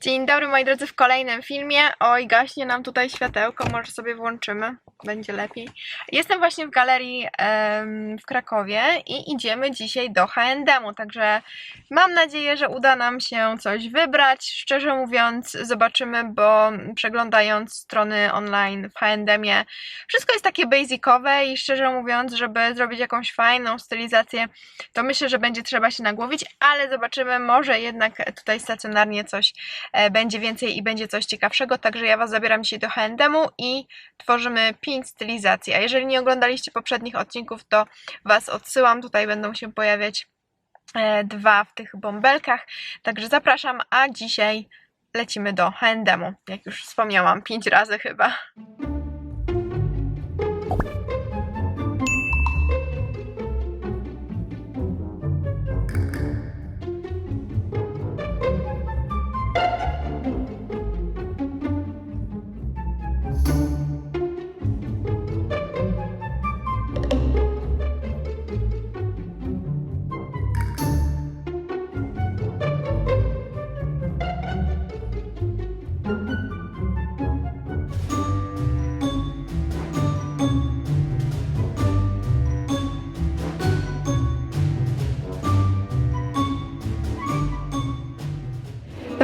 Dzień dobry moi drodzy w kolejnym filmie. Oj, gaśnie nam tutaj światełko, może sobie włączymy, będzie lepiej. Jestem właśnie w galerii em, w Krakowie i idziemy dzisiaj do H&M-u, także mam nadzieję, że uda nam się coś wybrać. Szczerze mówiąc, zobaczymy, bo przeglądając strony online w H&M-ie, wszystko jest takie basicowe i szczerze mówiąc, żeby zrobić jakąś fajną stylizację, to myślę, że będzie trzeba się nagłowić, ale zobaczymy, może jednak tutaj stacjonarnie coś będzie więcej i będzie coś ciekawszego, także ja Was zabieram dzisiaj do H&M-u i tworzymy 5 stylizacji, a jeżeli nie oglądaliście poprzednich odcinków, to Was odsyłam, tutaj będą się pojawiać e, dwa w tych bąbelkach, także zapraszam, a dzisiaj lecimy do H&M-u, jak już wspomniałam, 5 razy chyba.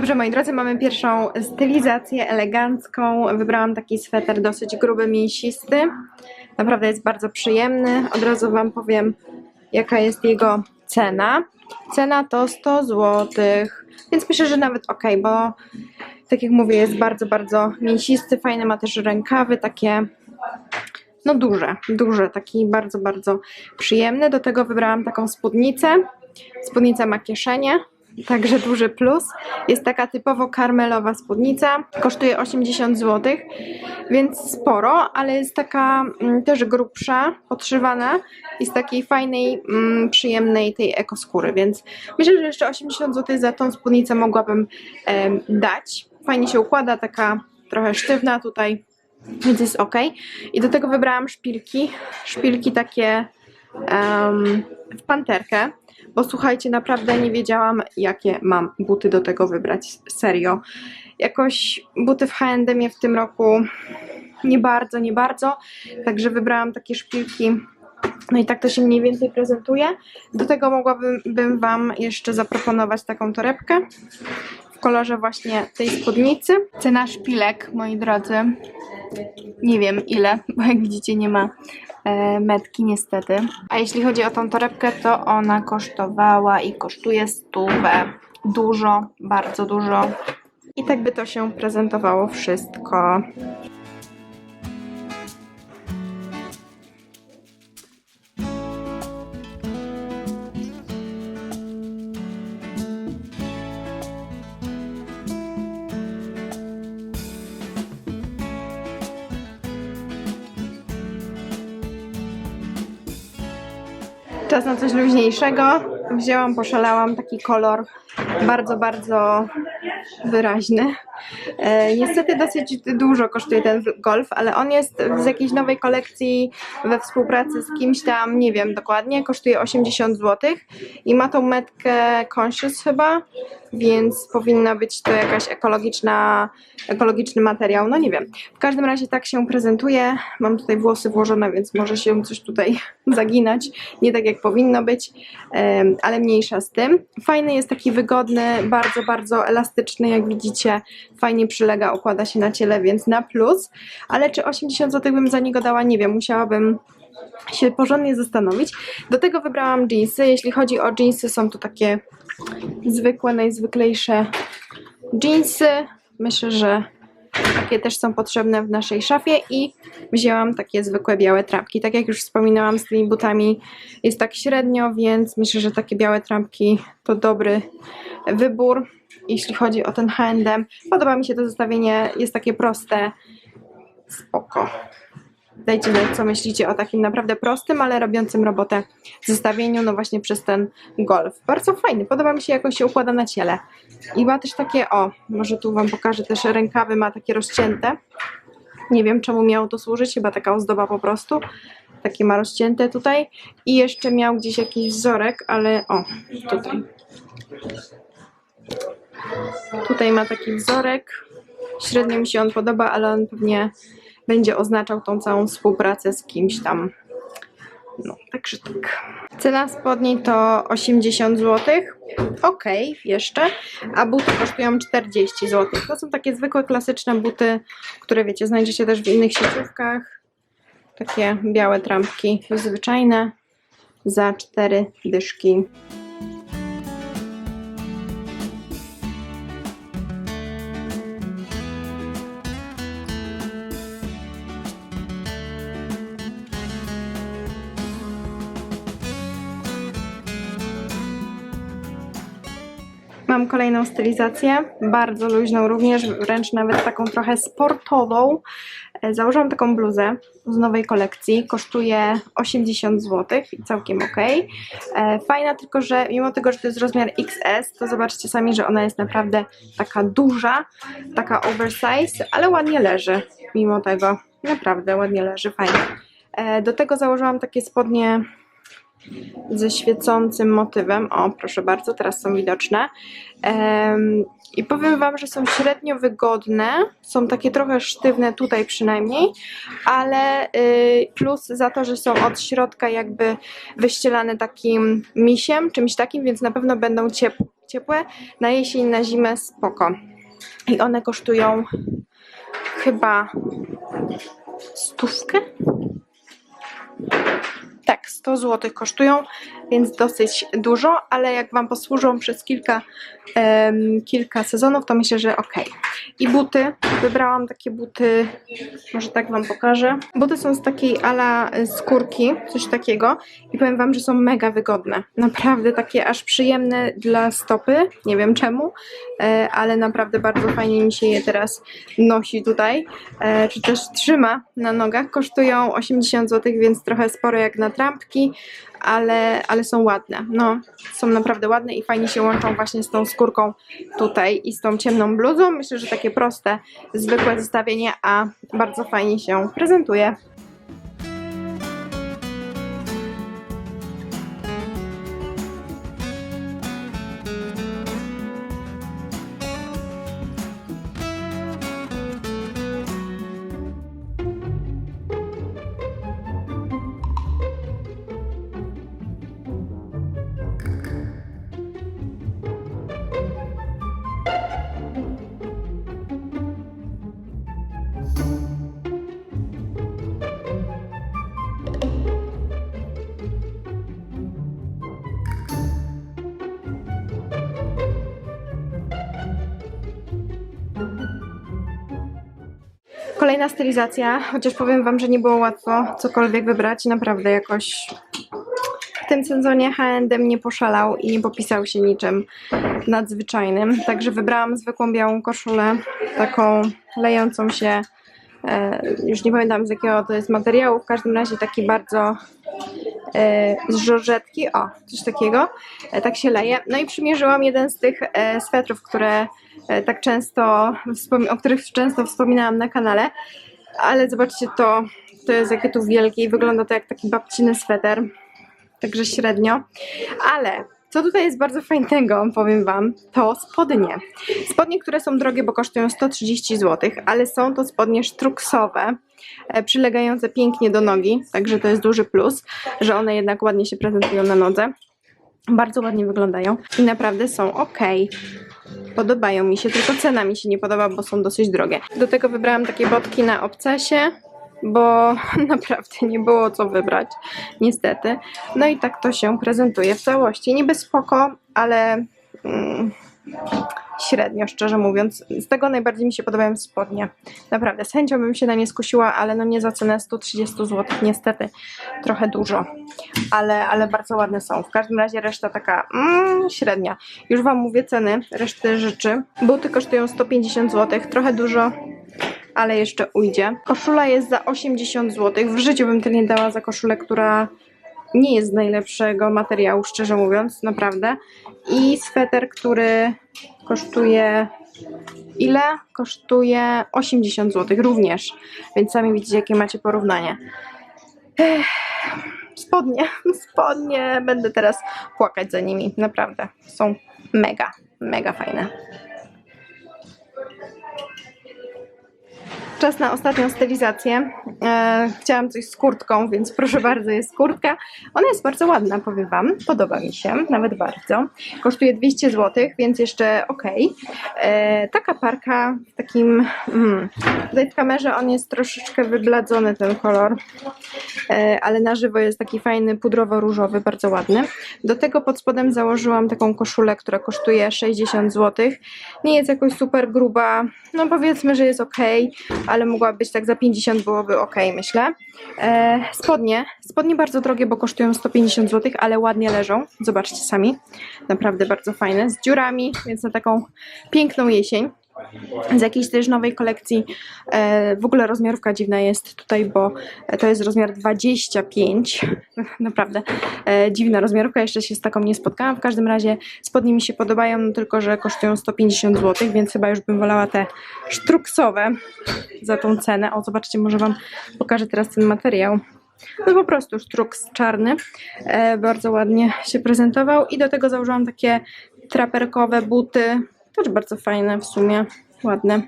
Dobrze, moi drodzy, mamy pierwszą stylizację elegancką. Wybrałam taki sweter dosyć gruby, mięsisty. Naprawdę jest bardzo przyjemny. Od razu Wam powiem, jaka jest jego cena. Cena to 100 zł, więc myślę, że nawet ok, bo tak jak mówię, jest bardzo, bardzo mięsisty. Fajne ma też rękawy, takie no duże, duże, taki bardzo, bardzo przyjemny. Do tego wybrałam taką spódnicę. Spódnica ma kieszenie, Także duży plus. Jest taka typowo karmelowa spódnica. Kosztuje 80 zł, więc sporo, ale jest taka mm, też grubsza, podszywana i z takiej fajnej, mm, przyjemnej tej ekoskóry, więc myślę, że jeszcze 80 zł za tą spódnicę mogłabym dać. Fajnie się układa, taka trochę sztywna tutaj, więc jest ok. I do tego wybrałam szpilki. Szpilki takie em, w panterkę bo słuchajcie, naprawdę nie wiedziałam, jakie mam buty do tego wybrać. Serio. Jakoś buty w H&M w tym roku nie bardzo, nie bardzo. Także wybrałam takie szpilki. No i tak to się mniej więcej prezentuje. Do tego mogłabym bym Wam jeszcze zaproponować taką torebkę w kolorze właśnie tej spódnicy. Cena szpilek, moi drodzy, nie wiem ile, bo jak widzicie nie ma metki niestety. A jeśli chodzi o tą torebkę, to ona kosztowała i kosztuje stówę. Dużo, bardzo dużo. I tak by to się prezentowało wszystko. Czas na coś luźniejszego. Wzięłam, poszalałam taki kolor bardzo, bardzo wyraźny. E, niestety dosyć dużo kosztuje ten golf, ale on jest z jakiejś nowej kolekcji we współpracy z kimś tam, nie wiem dokładnie, kosztuje 80 zł i ma tą metkę Conscious chyba, więc powinna być to jakaś ekologiczna, ekologiczny materiał, no nie wiem. W każdym razie tak się prezentuje. Mam tutaj włosy włożone, więc może się coś tutaj zaginać, nie tak jak powinno być, ale mniejsza z tym. Fajny jest taki wygodny, bardzo, bardzo elastyczny, jak widzicie, fajnie przylega, układa się na ciele, więc na plus, ale czy 80 zł bym za niego dała, nie wiem, musiałabym się porządnie zastanowić. Do tego wybrałam jeansy. Jeśli chodzi o jeansy, są to takie zwykłe, najzwyklejsze jeansy. Myślę, że takie też są potrzebne w naszej szafie i wzięłam takie zwykłe białe trampki. Tak jak już wspominałam, z tymi butami jest tak średnio, więc myślę, że takie białe trampki to dobry wybór. Jeśli chodzi o ten H&M, podoba mi się to zestawienie, jest takie proste, spoko. Dajcie znać, co myślicie o takim naprawdę prostym, ale robiącym robotę zestawieniu, no właśnie przez ten golf. Bardzo fajny, podoba mi się, jak on się układa na ciele. I ma też takie, o, może tu Wam pokażę, też rękawy ma takie rozcięte. Nie wiem, czemu miało to służyć, chyba taka ozdoba po prostu. Takie ma rozcięte tutaj. I jeszcze miał gdzieś jakiś wzorek, ale o, tutaj. Tutaj ma taki wzorek. Średnio mi się on podoba, ale on pewnie będzie oznaczał tą całą współpracę z kimś tam. No, także tak. Cena spodni to 80 zł. Ok, jeszcze. A buty kosztują 40 zł. To są takie zwykłe, klasyczne buty, które wiecie, znajdziecie też w innych sieciówkach. Takie białe trampki zwyczajne za 4 dyszki. Kolejną stylizację, bardzo luźną również, wręcz nawet taką trochę sportową. E, Założyłam taką bluzę z nowej kolekcji, kosztuje 80 zł i całkiem ok. E, Fajna tylko, że mimo tego, że to jest rozmiar XS, to zobaczcie sami, że ona jest naprawdę taka duża, taka oversize, ale ładnie leży mimo tego. Naprawdę ładnie leży, fajnie. E, Do tego założyłam takie spodnie ze świecącym motywem. O, proszę bardzo, teraz są widoczne. I powiem Wam, że są średnio wygodne. Są takie trochę sztywne tutaj przynajmniej, ale y, plus za to, że są od środka jakby wyścielane takim misiem, czymś takim, więc na pewno będą ciep ciepłe. Na jesień, na zimę spoko. I one kosztują chyba stówkę? Tak, 100 zł kosztują, więc dosyć dużo, ale jak Wam posłużą przez kilka, em, kilka sezonów, to myślę, że ok. I buty. Wybrałam takie buty, może tak Wam pokażę. Buty są z takiej ala skórki, coś takiego i powiem Wam, że są mega wygodne. Naprawdę takie aż przyjemne dla stopy, nie wiem czemu, e, ale naprawdę bardzo fajnie mi się je teraz nosi tutaj, e, czy też trzyma na nogach. Kosztują 80 zł, więc trochę sporo jak na trampki, ale, ale są ładne. No, są naprawdę ładne i fajnie się łączą właśnie z tą skórką tutaj i z tą ciemną bluzą. Myślę, że takie proste, zwykłe zestawienie, a bardzo fajnie się prezentuje. Kolejna stylizacja, chociaż powiem Wam, że nie było łatwo cokolwiek wybrać, naprawdę jakoś w tym sezonie H&M nie poszalał i nie popisał się niczym nadzwyczajnym, także wybrałam zwykłą białą koszulę, taką lejącą się, e, już nie pamiętam z jakiego to jest materiału, w każdym razie taki bardzo z żorżetki, o, coś takiego, e, tak się leje. No i przymierzyłam jeden z tych e, swetrów, które e, tak często, o których często wspominałam na kanale, ale zobaczcie to, to jest jakie tu wielkie i wygląda to jak taki babciny sweter, także średnio, ale co tutaj jest bardzo fajnego, powiem Wam, to spodnie. Spodnie, które są drogie, bo kosztują 130 zł, ale są to spodnie sztruksowe, e, przylegające pięknie do nogi, także to jest duży plus, że one jednak ładnie się prezentują na nodze. Bardzo ładnie wyglądają i naprawdę są ok. Podobają mi się, tylko cena mi się nie podoba, bo są dosyć drogie. Do tego wybrałam takie botki na obcesie, bo naprawdę nie było co wybrać, niestety. No i tak to się prezentuje w całości. Niby spoko, ale mm, średnio, szczerze mówiąc. Z tego najbardziej mi się podobają spodnie. Naprawdę, z chęcią bym się na nie skusiła, ale no nie za cenę 130 zł, niestety. Trochę dużo, ale, ale bardzo ładne są. W każdym razie reszta taka mm, średnia. Już Wam mówię ceny reszty rzeczy. Buty kosztują 150 zł, trochę dużo, ale jeszcze ujdzie. Koszula jest za 80 zł. W życiu bym tyle nie dała za koszulę, która nie jest z najlepszego materiału, szczerze mówiąc, naprawdę. I sweter, który kosztuje ile? Kosztuje 80 zł również. Więc sami widzicie, jakie macie porównanie. Ech, spodnie, spodnie. Będę teraz płakać za nimi. Naprawdę. Są mega. Mega fajne. Czas na ostatnią stylizację. E, chciałam coś z kurtką, więc proszę bardzo, jest kurtka. Ona jest bardzo ładna, powiem Wam. Podoba mi się, nawet bardzo. Kosztuje 200 zł, więc jeszcze ok. E, taka parka w takim... Mm, tutaj w kamerze on jest troszeczkę wybladzony, ten kolor. E, ale na żywo jest taki fajny, pudrowo-różowy, bardzo ładny. Do tego pod spodem założyłam taką koszulę, która kosztuje 60 zł. Nie jest jakoś super gruba, no powiedzmy, że jest ok, ale mogła być tak za 50 byłoby ok, myślę. E, spodnie, spodnie bardzo drogie, bo kosztują 150 zł, ale ładnie leżą. Zobaczcie sami, naprawdę bardzo fajne, z dziurami, więc na taką piękną jesień z jakiejś też nowej kolekcji. E, w ogóle rozmiarówka dziwna jest tutaj, bo to jest rozmiar 25. Naprawdę e, dziwna rozmiarówka, jeszcze się z taką nie spotkałam. W każdym razie spodnie mi się podobają, no tylko że kosztują 150 zł, więc chyba już bym wolała te sztruksowe za tą cenę. O, zobaczcie, może Wam pokażę teraz ten materiał. No po prostu sztruks czarny, e, bardzo ładnie się prezentował i do tego założyłam takie traperkowe buty, też bardzo fajne w sumie, ładne.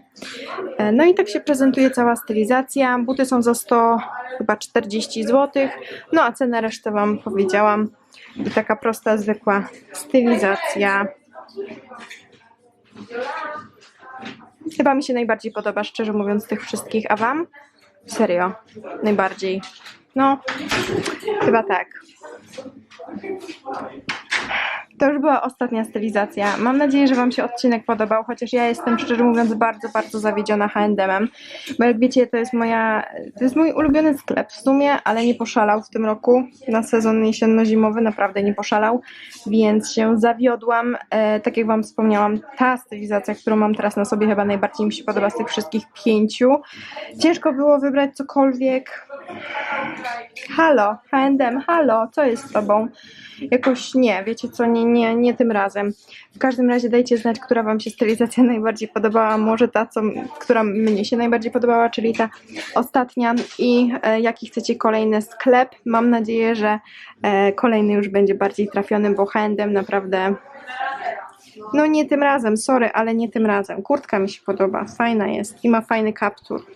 E, No i tak się prezentuje cała stylizacja. Buty są za 100 chyba 40 zł. No a cenę resztę Wam powiedziałam. I taka prosta, zwykła stylizacja. Chyba mi się najbardziej podoba, szczerze mówiąc, tych wszystkich. A Wam? Serio, najbardziej. No, chyba tak. To już była ostatnia stylizacja. Mam nadzieję, że Wam się odcinek podobał, chociaż ja jestem szczerze mówiąc bardzo, bardzo zawiedziona H&M-em, bo jak wiecie, to jest moja, to jest mój ulubiony sklep w sumie, ale nie poszalał w tym roku na sezon jesienno-zimowy, naprawdę nie poszalał, więc się zawiodłam. E, tak jak Wam wspomniałam, ta stylizacja, którą mam teraz na sobie chyba najbardziej mi się podoba z tych wszystkich pięciu. Ciężko było wybrać cokolwiek. Halo, H&M, halo, co jest z Tobą? Jakoś nie, wiecie co, nie, nie, nie tym razem. W każdym razie dajcie znać, która Wam się stylizacja najbardziej podobała, może ta, co, która mnie się najbardziej podobała, czyli ta ostatnia i e, jaki chcecie kolejny sklep. Mam nadzieję, że e, kolejny już będzie bardziej trafiony, bo H&M naprawdę... No nie tym razem, sorry, ale nie tym razem. Kurtka mi się podoba, fajna jest i ma fajny kaptur.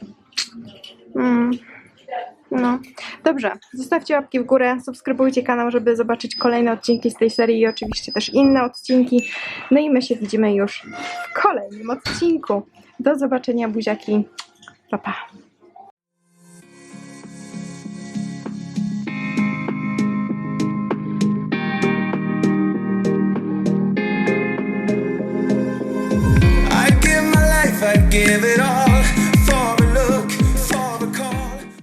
Mm. No, dobrze. Zostawcie łapki w górę, subskrybujcie kanał, żeby zobaczyć kolejne odcinki z tej serii i oczywiście też inne odcinki. No i my się widzimy już w kolejnym odcinku. Do zobaczenia, buziaki. Pa, pa. Give it all.